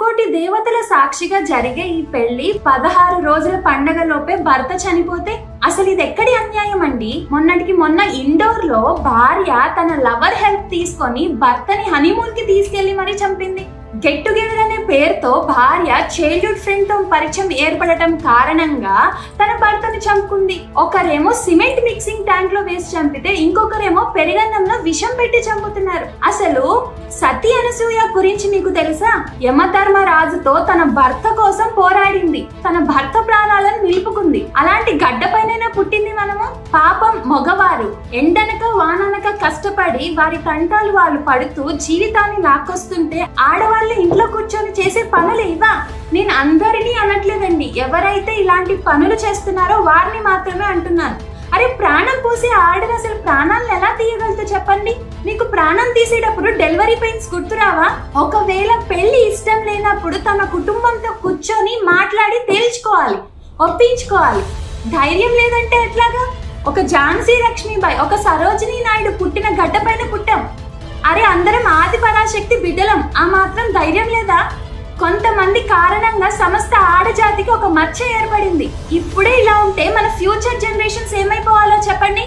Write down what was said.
ముక్కోటి దేవతల సాక్షిగా జరిగే ఈ పెళ్ళి పదహారు రోజుల పండగలోపే భర్త చనిపోతే అసలు ఇది ఎక్కడి అన్యాయం అండి? మొన్నటికి మొన్న ఇండోర్లో భార్య తన లవర్ హెల్ప్ తీసుకొని భర్తని హనీమూన్కి తీసుకెళ్ళి మరీ చంపింది. గెట్ టుగెదర్ అనే పేరుతో భార్య చైల్డ్హుడ్ ఫ్రెండ్తో పరిచయం ఏర్పడటం కారణంగా తన భర్తను చంపుకుంది. ఒకరేమో సిమెంట్ మిక్సింగ్ ట్యాంక్లో వేసి చంపితే ఇంకొకరేమో పెరిగన్నంలో విషం పెట్టి చంపుతున్నారు. అసలు సతీ అనసూయ గురించి మీకు తెలుసా? యమధర్మరాజుతో తన భర్త కోసం పోరాడింది. తన భర్త ప్రాణాలను నిలుపుకుంది. అలాంటి గడ్డపైన పుట్టి పాపం మగవారు ఎండనక వాననక కష్టపడి వారి తంటాలు వాళ్ళు పడుతూ జీవితాన్ని లాక్కొస్తుంటే ఆడవాళ్ళు ఇంట్లో కూర్చొని చేసే పనులు ఇవా నేను అందరినీ అనట్లేదండి. ఎవరైతే ఇలాంటి పనులు చేస్తున్నారో వారిని మాత్రమే అంటున్నాను. అరే ప్రాణం పోసే ఆడని అసలు ప్రాణాలను ఎలా తీయగలతో చెప్పండి? మీకు ప్రాణం తీసేటప్పుడు డెలివరీ పెయిన్స్ గుర్తురావా? ఒకవేళ పెళ్ళి ఇష్టం లేనప్పుడు తన కుటుంబంతో కూర్చొని మాట్లాడి తేల్చుకోవాలి ఒప్పించుకోవాలి. ధైర్యం లేదంటే ఎట్లాగా? ఒక ఝాన్సీ లక్ష్మీబాయి ఒక సరోజినీ నాయుడు పుట్టిన గడ్డపైన పుట్టాం. అరే అందరం ఆది పరాశక్తి బిడ్డలం. ఆ మాత్రం ధైర్యం లేదా? కొంతమంది కారణంగా సమస్త ఆడజాతికి ఒక మచ్చ ఏర్పడింది. ఇప్పుడే ఇలా ఉంటే మన ఫ్యూచర్ జనరేషన్స్ ఏమైపోవాలో చెప్పండి?